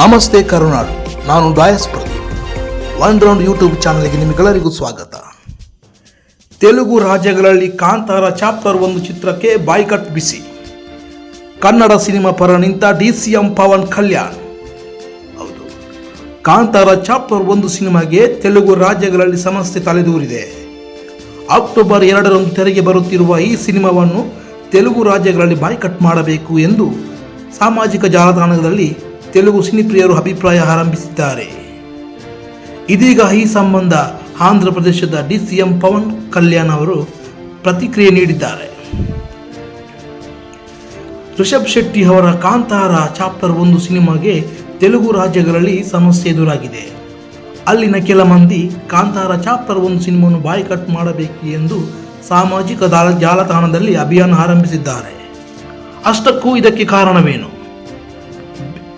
ನಮಸ್ತೆ ಕರುನಾಡು ನಾನು ಡಾಯಸ್ ಪ್ರದೀಪ್ ಒನ್ ರೌಂಡ್ ಯೂಟ್ಯೂಬ್ ಚಾನಲ್ಗೆ ನಿಮಗೆಲ್ಲರಿಗೂ ಸ್ವಾಗತ. ತೆಲುಗು ರಾಜ್ಯಗಳಲ್ಲಿ ಕಾಂತಾರ ಚಾಪ್ಟರ್ ಒಂದು ಚಿತ್ರಕ್ಕೆ ಬಾಯ್ಕಟ್ ಬಿಸಿ. ಕನ್ನಡ ಸಿನಿಮಾ ಪರ ನಿಂತ D C M Pawan Kalyan. ಹೌದು. ಕಾಂತಾರ ಚಾಪ್ಟರ್ ಒಂದು ಸಿನಿಮಾಗೆ ತೆಲುಗು ರಾಜ್ಯಗಳಲ್ಲಿ ಸಮಸ್ಯೆ ತಲೆದೂರಿದೆ. ಅಕ್ಟೋಬರ್ ಎರಡರಂದು ತೆರೆಗೆ ಬರುತ್ತಿರುವ ಈ ಸಿನಿಮಾವನ್ನು ತೆಲುಗು ರಾಜ್ಯಗಳಲ್ಲಿ ಬಾಯ್ಕಟ್ ಮಾಡಬೇಕು ಎಂದು ಸಾಮಾಜಿಕ ಜಾಲತಾಣದಲ್ಲಿ ತೆಲುಗು ಸಿನಿಪ್ರಿಯರು ಅಭಿಪ್ರಾಯ ಆರಂಭಿಸಿದ್ದಾರೆ. ಇದೀಗ ಈ ಸಂಬಂಧ ಆಂಧ್ರ ಪ್ರದೇಶದ ಡಿಸಿಎಂ ಪವನ್ ಕಲ್ಯಾಣ್ ಅವರು ಪ್ರತಿಕ್ರಿಯೆ ನೀಡಿದ್ದಾರೆ. ರಿಷಬ್ ಶೆಟ್ಟಿ ಅವರ ಕಾಂತಾರ ಚಾಪ್ಟರ್ ಒಂದು ಸಿನಿಮಾಗೆ ತೆಲುಗು ರಾಜ್ಯಗಳಲ್ಲಿ ಸಮಸ್ಯೆ ಎದುರಾಗಿದೆ. ಅಲ್ಲಿನ ಕೆಲ ಮಂದಿ ಕಾಂತಾರ ಚಾಪ್ಟರ್ ಒಂದು ಸಿನಿಮಾವನ್ನು ಬಾಯ್ಕಟ್ ಮಾಡಬೇಕು ಎಂದು ಸಾಮಾಜಿಕ ಜಾಲ- ಜಾಲತಾಣದಲ್ಲಿ ಅಭಿಯಾನ ಆರಂಭಿಸಿದ್ದಾರೆ. ಅಷ್ಟಕ್ಕೂ ಇದಕ್ಕೆ ಕಾರಣವೇನು?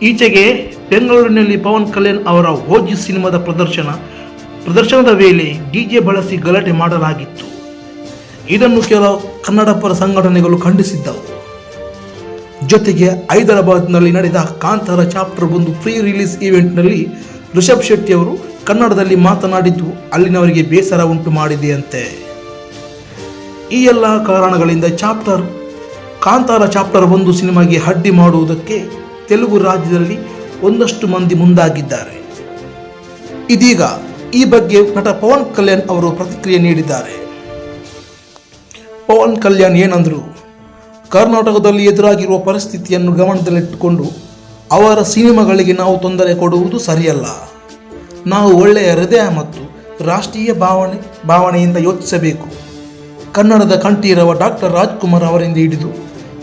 ಈಚೆಗೆ ಬೆಂಗಳೂರಿನಲ್ಲಿ ಪವನ್ ಕಲ್ಯಾಣ್ ಅವರ ಓಜಿ ಸಿನಿಮಾದ ಪ್ರದರ್ಶನ, ಪ್ರದರ್ಶನದ ವೇಳೆ ಡಿಜೆ ಬಳಸಿ ಗಲಾಟೆ ಮಾಡಲಾಗಿತ್ತು. ಇದನ್ನು ಕೆಲವು ಕನ್ನಡ ಪರ ಸಂಘಟನೆಗಳು ಖಂಡಿಸಿದ್ದವು. ಜೊತೆಗೆ ಹೈದರಾಬಾದ್ನಲ್ಲಿ ನಡೆದ ಕಾಂತಾರ ಚಾಪ್ಟರ್ ಒಂದು ಫ್ರೀ ರಿಲೀಸ್ ಈವೆಂಟ್ನಲ್ಲಿ ರಿಷಬ್ ಶೆಟ್ಟಿ ಅವರು ಕನ್ನಡದಲ್ಲಿ ಮಾತನಾಡಿದ್ದು, ಅಲ್ಲಿನವರಿಗೆ ಬೇಸರ ಉಂಟು ಮಾಡಿದೆಯಂತೆ. ಈ ಎಲ್ಲ ಕಾರಣಗಳಿಂದ ಚಾಪ್ಟರ್, ಕಾಂತಾರ ಚಾಪ್ಟರ್ ಒಂದು ಸಿನಿಮಾಗೆ ಅಡ್ಡಿ ಮಾಡುವುದಕ್ಕೆ ತೆಲುಗು ರಾಜ್ಯದಲ್ಲಿ ಒಂದಷ್ಟು ಮಂದಿ ಮುಂದಾಗಿದ್ದಾರೆ. ಇದೀಗ ಈ ಬಗ್ಗೆ ನಟ ಪವನ್ ಕಲ್ಯಾಣ್ ಅವರು ಪ್ರತಿಕ್ರಿಯೆ ನೀಡಿದ್ದಾರೆ. ಪವನ್ ಕಲ್ಯಾಣ್ ಏನಂದರು, ಕರ್ನಾಟಕದಲ್ಲಿ ಎದುರಾಗಿರುವ ಪರಿಸ್ಥಿತಿಯನ್ನು ಗಮನದಲ್ಲಿಟ್ಟುಕೊಂಡು ಅವರ ಸಿನಿಮಾಗಳಿಗೆ ನಾವು ತೊಂದರೆ ಕೊಡುವುದು ಸರಿಯಲ್ಲ. ನಾವು ಒಳ್ಳೆಯ ಹೃದಯ ಮತ್ತು ರಾಷ್ಟ್ರೀಯ ಭಾವನೆ, ಭಾವನೆಯಿಂದ ಯೋಚಿಸಬೇಕು. ಕನ್ನಡದ ಕಂಠೀರವ ಡಾಕ್ಟರ್ ರಾಜ್ಕುಮಾರ್ ಅವರಿಂದ ಹಿಡಿದು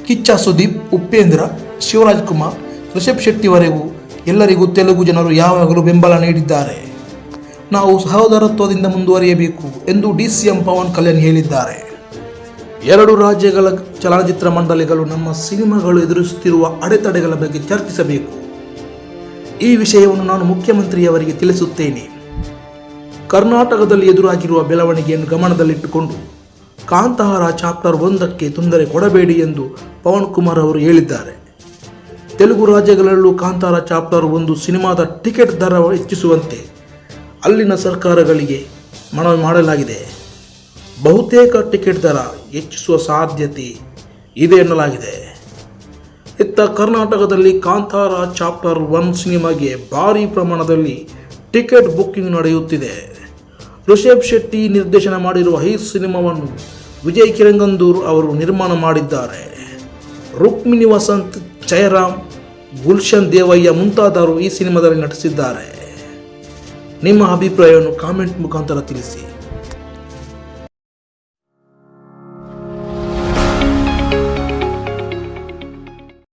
ಕಿಚ್ಚ ಸುದೀಪ್, ಉಪೇಂದ್ರ, ಶಿವರಾಜ್ ಕುಮಾರ್ ರಿಷಬ್ ಶೆಟ್ಟಿವರೆಗೂ ಎಲ್ಲರಿಗೂ ತೆಲುಗು ಜನರು ಯಾವಾಗಲೂ ಬೆಂಬಲ ನೀಡಿದ್ದಾರೆ. ನಾವು ಸಹೋದರತ್ವದಿಂದ ಮುಂದುವರಿಯಬೇಕು ಎಂದು D C M Pawan Kalyan ಹೇಳಿದ್ದಾರೆ. ಎರಡು ರಾಜ್ಯಗಳ ಚಲನಚಿತ್ರ ಮಂಡಳಿಗಳು ನಮ್ಮ ಸಿನಿಮಾಗಳು ಎದುರಿಸುತ್ತಿರುವ ಅಡೆತಡೆಗಳ ಬಗ್ಗೆ ಚರ್ಚಿಸಬೇಕು. ಈ ವಿಷಯವನ್ನು ನಾನು ಮುಖ್ಯಮಂತ್ರಿಯವರಿಗೆ ತಿಳಿಸುತ್ತೇನೆ. ಕರ್ನಾಟಕದಲ್ಲಿ ಎದುರಾಗಿರುವ ಬೆಳವಣಿಗೆಯನ್ನು ಗಮನದಲ್ಲಿಟ್ಟುಕೊಂಡು ಕಾಂತಾರ ಚಾಪ್ಟರ್ ಒಂದಕ್ಕೆ ತೊಂದರೆ ಕೊಡಬೇಡಿ ಎಂದು ಪವನ್ ಕುಮಾರ್ ಅವರು ಹೇಳಿದ್ದಾರೆ. ತೆಲುಗು ರಾಜ್ಯಗಳಲ್ಲೂ ಕಾಂತಾರ ಚಾಪ್ಟರ್ ಒಂದು ಸಿನಿಮಾದ ಟಿಕೆಟ್ ದರ ಹೆಚ್ಚಿಸುವಂತೆ ಅಲ್ಲಿನ ಸರ್ಕಾರಗಳಿಗೆ ಮನವಿ ಮಾಡಲಾಗಿದೆ. ಬಹುತೇಕ ಟಿಕೆಟ್ ದರ ಹೆಚ್ಚಿಸುವ ಸಾಧ್ಯತೆ ಇದೆ ಎನ್ನಲಾಗಿದೆ. ಇತ್ತ ಕರ್ನಾಟಕದಲ್ಲಿ ಕಾಂತಾರ ಚಾಪ್ಟರ್ ಒನ್ ಸಿನಿಮಾಗೆ ಭಾರಿ ಪ್ರಮಾಣದಲ್ಲಿ ಟಿಕೆಟ್ ಬುಕ್ಕಿಂಗ್ ನಡೆಯುತ್ತಿದೆ. ಋಷಭ್ ಶೆಟ್ಟಿ ನಿರ್ದೇಶನ ಮಾಡಿರುವ ಈ ಸಿನಿಮಾವನ್ನು ವಿಜಯ್ ಕಿರಂಗಂದೂರ್ ಅವರು ನಿರ್ಮಾಣ ಮಾಡಿದ್ದಾರೆ. ರುಕ್ಮಿಣಿ ವಸಂತ್, ಜಯರಾಮ್ ಗುಲ್ಶನ್ ದೇವಯ್ಯ ಮುಂತಾದವರು ಈ ಸಿನಿಮಾದಲ್ಲಿ ನಟಿಸಿದ್ದಾರೆ. ನಿಮ್ಮ ಅಭಿಪ್ರಾಯವನ್ನು ಕಾಮೆಂಟ್ ಮುಖಾಂತರ ತಿಳಿಸಿ.